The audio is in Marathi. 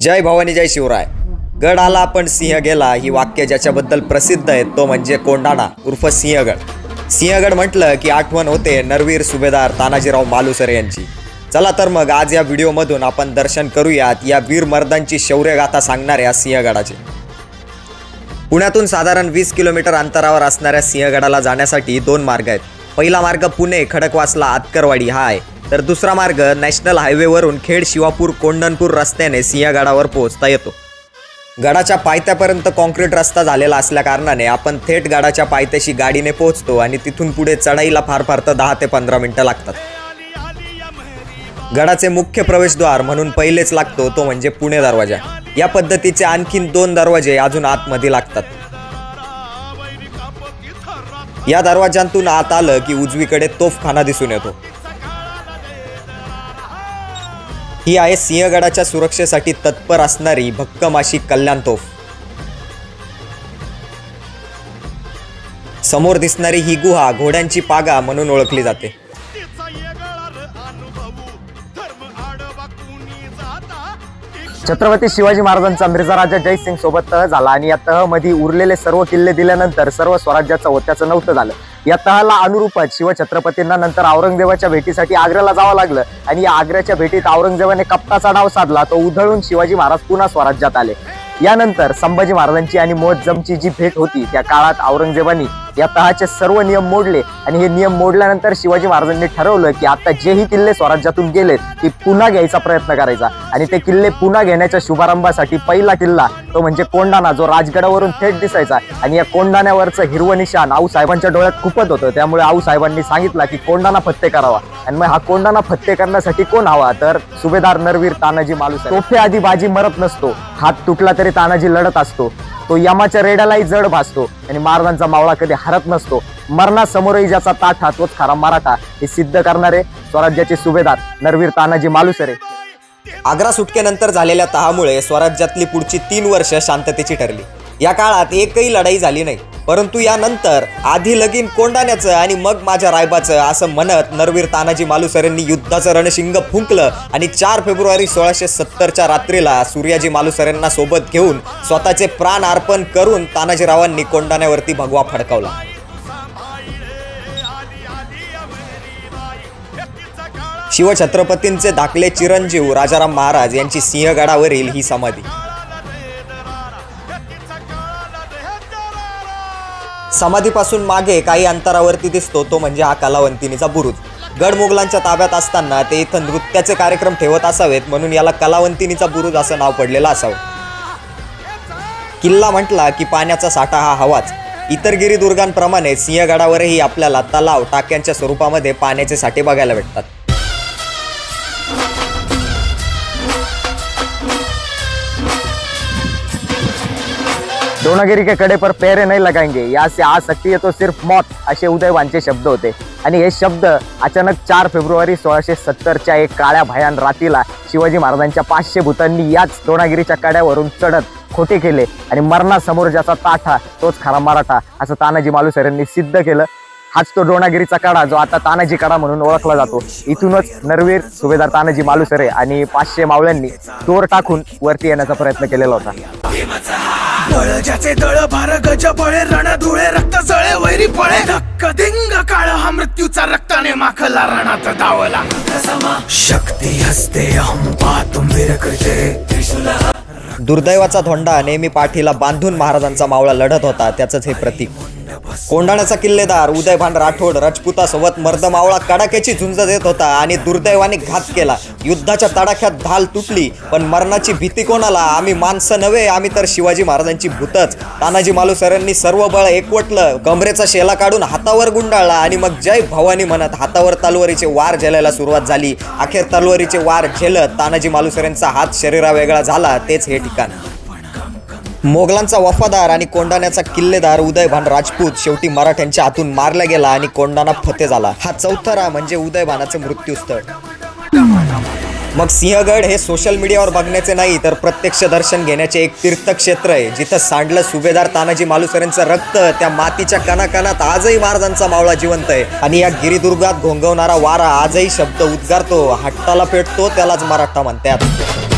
जय भवानी जय शिवराय. गड आला पण सिंह गेला ही वाक्य ज्याच्याबद्दल प्रसिद्ध आहेत तो म्हणजे कोंडाणा उर्फ सिंहगड. सिंहगड म्हटलं की आठवण होते नरवीर सुभेदार तानाजीराव मालुसरे यांची. चला तर मग आज या व्हिडिओमधून आपण दर्शन करूयात या वीर मर्दांची शौर्यगाथा सांगणाऱ्या सिंहगडाचे. पुण्यातून साधारण वीस किलोमीटर अंतरावर असणाऱ्या सिंहगडाला जाण्यासाठी दोन मार्ग आहेत. पहिला मार्ग पुणे खडकवासला आतकरवाडी हा आहे. तर दुसरा मार्ग नॅशनल हायवेवरून खेड शिवापूर कोंडणपूर रस्त्याने सिंहगडावर पोहोचता येतो. गडाच्या पायथ्यापर्यंत कॉन्क्रीट रस्ता झालेला असल्या कारणाने आपण थेट गडाच्या पायथ्याशी गाडीने पोहोचतो आणि तिथून पुढे चढाईला फार फार तर दहा ते पंधरा मिनिटं लागतात. गडाचे मुख्य प्रवेशद्वार म्हणून पहिलेच लागतो तो म्हणजे पुणे दरवाजा. या पद्धतीचे आणखीन दोन दरवाजे अजून आतमध्ये लागतात. या दरवाजांतून आत आलं की उजवीकडे तोफखाना दिसून येतो. ही आहे सिंहगडाच्या सुरक्षेसाठी तत्पर असणारी भक्कम अशी कल्याण तोफ. समोर दिसणारी ही गुहा घोड्यांची पागा म्हणून ओळखली जाते. छत्रपती शिवाजी महाराजांचा मिर्झा राजा जयसिंग सोबत तह झाला आणि या तहमध्ये उरलेले सर्व किल्ले दिल्यानंतर सर्व स्वराज्याचं होत्याचं नव्हतं झालं. या तहाला अनुरूपच शिवछत्रपतींना नंतर औरंगजेबाच्या भेटीसाठी आग्र्याला जावं लागलं आणि या आग्र्याच्या भेटीत औरंगजेबाने कप्ताचा डाव साधला तो उधळून शिवाजी महाराज पुन्हा स्वराज्यात आले. यानंतर संभाजी महाराजांची आणि मोहजमची जी भेट होती त्या काळात औरंगजेबाने या तहाचे सर्व नियम मोडले आणि हे नियम मोडल्यानंतर शिवाजी महाराजांनी ठरवलं की आता जेही किल्ले स्वराज्यातून गेले ती पुन्हा घ्यायचा प्रयत्न करायचा. आणि ते किल्ले पुन्हा घेण्याच्या शुभारंभासाठी पहिला किल्ला तो म्हणजे कोंडाणा जो राजगडावरून थेट दिसायचा. आणि या कोंडाण्यावरचं हिरवं निशाण आऊ साहेबांच्या डोळ्यात खूपच होतं. त्यामुळे आऊ साहेबांनी सांगितलं की कोंडाणा फत्ते करावा. आणि मग हा कोंडाणा फत्ते करण्यासाठी कोण हवा? तर सुभेदार नरवीर तानाजी मालूस तोफे आधी बाजी मरत नसतो. हात तुटला तरी तानाजी लढत असतो. तो यमाच्या रेड्यालाही जड भासतो आणि महाराजांचा मावळा कधी हरत नसतो. मरणासमोरही ज्याचा ताठा तोच खरा मराठा हे सिद्ध करणारे स्वराज्याचे सुभेदार नरवीर तानाजी मालुसरे. आग्रा सुटकेनंतर झालेल्या तहामुळे स्वराज्यातली पुढची तीन वर्ष शांततेची ठरली. या काळात एकही लढाई झाली नाही. परंतु यानंतर आधी लगीन कोंडाण्याचं आणि मग माझ्या रायबाचं असं म्हणत नरवीर तानाजी मालुसरेंनी युद्धाचं रणशिंग फुंकलं आणि चार फेब्रुवारी सोळाशे सत्तरच्या रात्रीला सूर्याजी मालुसरेंना सोबत घेऊन स्वतःचे प्राण अर्पण करून तानाजीरावांनी कोंडाण्यावरती भगवा फडकावला. शिवछत्रपतींचे धाकले चिरंजीव राजाराम महाराज यांची सिंहगडावरील ही समाधी. समाधीपासून मागे काही अंतरावरती दिसतो तो म्हणजे हा कलावंतिनीचा बुरुज. गड मुघलांच्या ताब्यात असताना ते इथं नृत्याचे कार्यक्रम ठेवत असावेत म्हणून याला कलावंतिनीचा बुरुज असं नाव पडलेलं असावं. किल्ला म्हटला की पाण्याचा साठा हा हवाच. इतर गिरिदुर्गांप्रमाणे सिंहगडावरही आपल्याला तलाव टाक्यांच्या स्वरूपामध्ये पाण्याचे साठे बघायला भेटतात. दोनागिरी के कडे पर पेरे नाही लगाएंगे। या से आ सकती है तो सिर्फ मौत असे उदयवांचे शब्द होते। आणि हे शब्द अचानक चार फेब्रुवारी सोळाशे सत्तरच्या एक काळ्या भयान रातीला शिवाजी महाराजांच्या पाचशे भूतांनी याच दोनागिरीच्या कड्यावरून चढत खोटे केले आणि मरणासमोर ज्याचा ताठा तोच खरा मराठा असं तानाजी मालुसरेंनी सिद्ध केलं. हाच तो डोणागिरीचा कडा जो आता तानाजी कडा म्हणून ओळखला जातो. इथूनच नरवीर सुभेदार तानाजी मालुसरे आणि पाचशे मावळ्यांनी दोर टाकून वरती येण्याचा प्रयत्न केलेला होता. तळजाचे ज्याचे दळ भार गज बळे रण धुळे रक्त जळे वैरी पळे. धक्क दिंग काळ हा मृत्यूचा रक्ताने माखला रणात धावला. शक्ती हस्ते अहम पातुम दुर्दैवाचा धोंडा नेहमी पाठीला बांधून महाराजांचा मावळा लढत होता त्याचंच हे प्रतीक. कोंढाण्याचा किल्लेदार उदयभान राठोड राजपुतासोबत मर्दमावळा कडाक्याची झुंज देत होता आणि दुर्दैवाने घात केला. युद्धाच्या तडाख्यात ढाल तुटली पण मरणाची भीती कोणाला? आम्ही माणसं नव्हे आम्ही तर शिवाजी महाराजांची भूतच. तानाजी मालुसरांनी सर्व बळ एकवटलं कमरेचा शेला काढून हातावर गुंडाळला आणि मग जय भवानी म्हणत हातावर तलवारीचे वार झेलायला सुरुवात झाली. अखेर तलवारीचे वार झेलत तानाजी मालुसरेंचा हात शरीरा वेगळा झाला तेच हे ठिकाण. मोगलांचा वफादार आणि कोंडाण्याचा किल्लेदार उदयभान राजपूत शेवटी मराठ्यांच्या हातून मारला गेला आणि कोंडाणा फते झाला. हा चौथरा म्हणजे उदयभानाचं मृत्यूस्थळ. मग सिंहगड हे सोशल मीडियावर बघण्याचे नाही तर प्रत्यक्ष दर्शन घेण्याचे एक तीर्थक्षेत्र आहे. जिथं सांडलं सुभेदार तानाजी मालुसरेंचं रक्त त्या मातीच्या कणाकणात आजही महाराजांचा मावळा जिवंत आहे. आणि या गिरिदुर्गात घोंगवणारा वारा आजही शब्द उद्गारतो हट्टाला पेटतो त्यालाच मराठा म्हणतात.